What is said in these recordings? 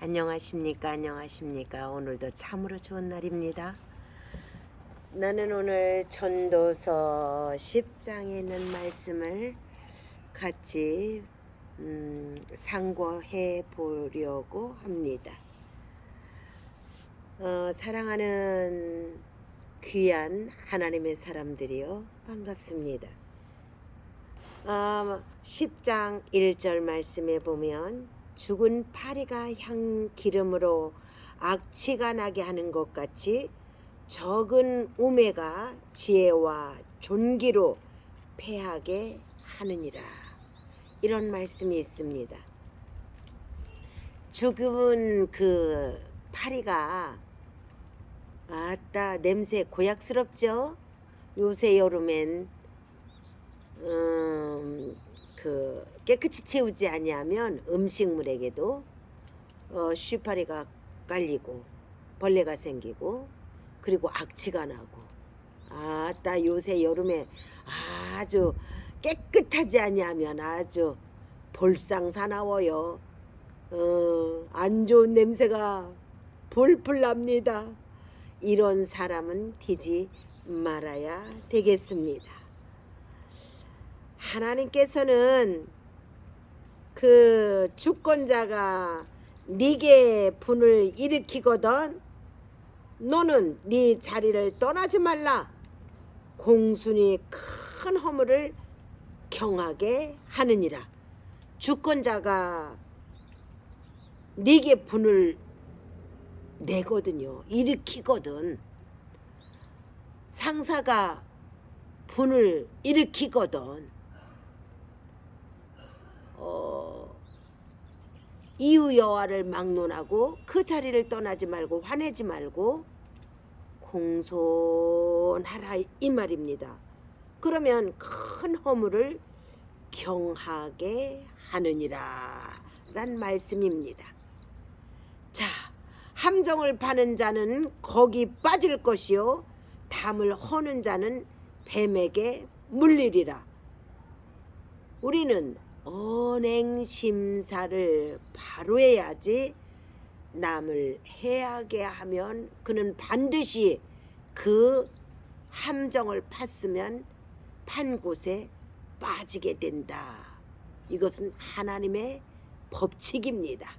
안녕하십니까 안녕하십니까. 오늘도 참으로 좋은 날입니다. 나는 오늘 전도서 10장에 있는 말씀을 같이 음, 상고해 보려고 합니다. 어, 사랑하는 귀한 하나님의 사람들이요 반갑습니다. 어, 10장 1절 말씀에 보면 죽은 파리가 향 기름으로 악취가 나게 하는 것 같이 적은 우매가 지혜와 존귀로 패하게 하느니라 이런 말씀이 있습니다. 죽은 그 파리가 아따 냄새 고약스럽죠? 요새 여름엔 음, 그 깨끗이 채우지 아니하면 음식물에게도 어, 쉬파리가 깔리고 벌레가 생기고 그리고 악취가 나고 아따 요새 여름에 아주 깨끗하지 아니하면 아주 볼상 사나워요. 어, 안 좋은 냄새가 불풀 납니다. 이런 사람은 되지 말아야 되겠습니다. 하나님께서는 그 주권자가 네게 분을 일으키거든 너는 네 자리를 떠나지 말라. 공순이 큰 허물을 경하게 하느니라. 주권자가 네게 분을 내거든요. 일으키거든. 상사가 분을 일으키거든 어, 이유 여와를 막론하고 그 자리를 떠나지 말고 화내지 말고 공손하라 이 말입니다. 그러면 큰 허물을 경하게 하느니라 란 말씀입니다. 자, 함정을 파는 자는 거기 빠질 것이요 담을 허는 자는 뱀에게 물리리라. 우리는 언행 심사를 바로 해야지 남을 해하게 하면 그는 반드시 그 함정을 팠으면 판 곳에 빠지게 된다. 이것은 하나님의 법칙입니다.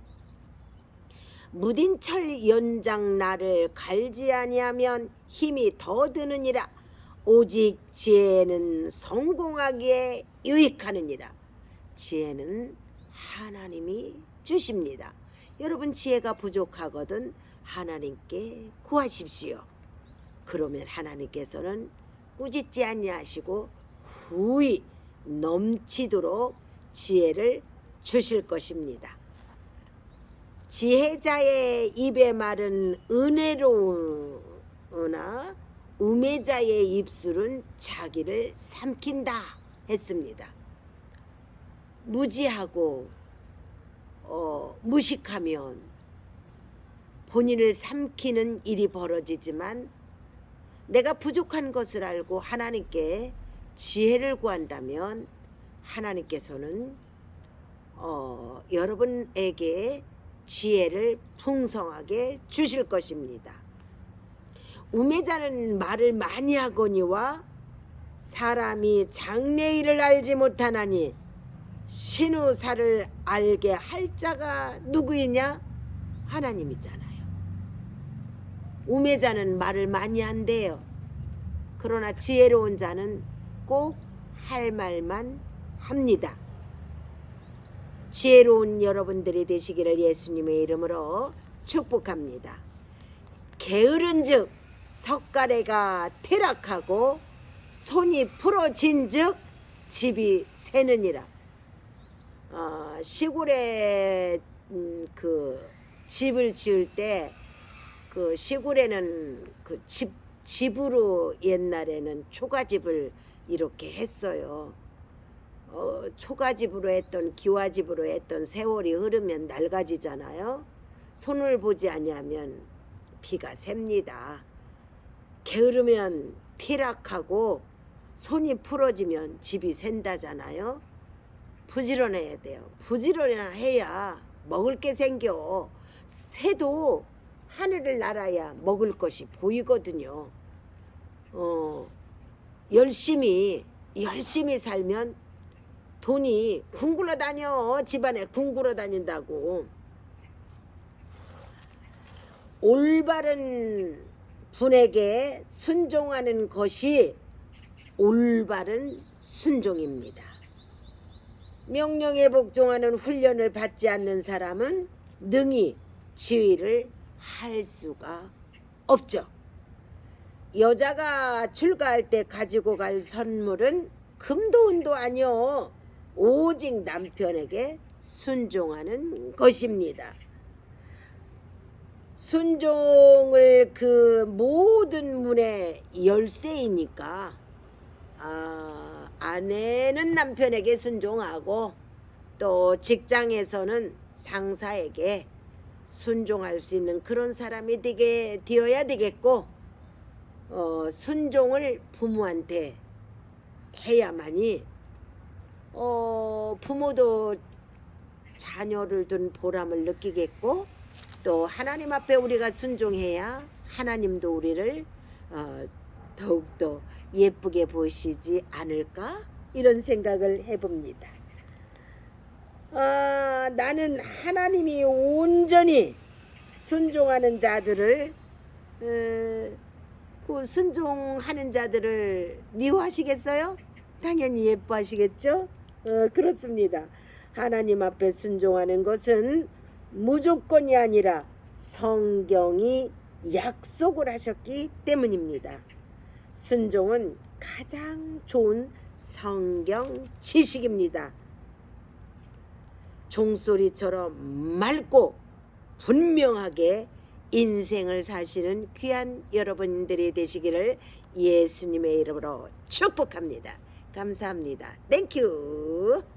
무딘철 연장 나를 갈지 아니하면 힘이 더 드느니라. 오직 지혜는 성공하기에 유익하느니라. 지혜는 하나님이 주십니다. 여러분 지혜가 부족하거든 하나님께 구하십시오. 그러면 하나님께서는 꾸짖지 아니하시고 후히 넘치도록 지혜를 주실 것입니다. 지혜자의 입의 말은 은혜로우나 우매자의 입술은 자기를 삼킨다 했습니다. 무지하고 어, 무식하면 본인을 삼키는 일이 벌어지지만 내가 부족한 것을 알고 하나님께 지혜를 구한다면 하나님께서는 어, 여러분에게 지혜를 풍성하게 주실 것입니다. 우매자는 말을 많이 하거니와 사람이 장래일을 알지 못하나니 신우사를 알게 할 자가 누구이냐? 하나님이잖아요. 우매자는 말을 많이 한대요. 그러나 지혜로운 자는 꼭 할 말만 합니다. 지혜로운 여러분들이 되시기를 예수님의 이름으로 축복합니다. 게으른 즉 석가래가 퇴락하고 손이 풀어진 즉 집이 새느니라. 어, 시골에 음, 그 집을 지을 때 그 시골에는 그 집 집으로 옛날에는 초가집을 이렇게 했어요. 어, 초가집으로 했던 기와집으로 했던 세월이 흐르면 낡아지잖아요. 손을 보지 아니하면 비가 셉니다. 게으르면 피락하고 손이 풀어지면 집이 샌다잖아요. 부지런해야 돼요. 부지런해야 먹을 게 생겨. 새도 하늘을 날아야 먹을 것이 보이거든요. 어, 열심히, 열심히 살면 돈이 궁굴어 다녀. 집안에 궁굴어 다닌다고. 올바른 분에게 순종하는 것이 올바른 순종입니다. 명령에 복종하는 훈련을 받지 않는 사람은 능히 지휘를 할 수가 없죠. 여자가 출가할 때 가지고 갈 선물은 금도 은도 아니요. 오직 남편에게 순종하는 것입니다. 순종을 그 모든 문의 열쇠이니까 아, 아내는 남편에게 순종하고 또 직장에서는 상사에게 순종할 수 있는 그런 사람이 되게 되어야 되겠고 어, 순종을 부모한테 해야만이 어, 부모도 자녀를 둔 보람을 느끼겠고 또 하나님 앞에 우리가 순종해야 하나님도 우리를 어, 더욱더 예쁘게 보시지 않을까 이런 생각을 해봅니다. 아, 나는 하나님이 온전히 순종하는 자들을 어, 그 순종하는 자들을 미워하시겠어요? 당연히 예뻐하시겠죠? 어, 그렇습니다. 하나님 앞에 순종하는 것은 무조건이 아니라 성경이 약속을 하셨기 때문입니다. 순종은 가장 좋은 성경 지식입니다. 종소리처럼 맑고 분명하게 인생을 사시는 귀한 여러분들이 되시기를 예수님의 이름으로 축복합니다. 감사합니다. 땡큐.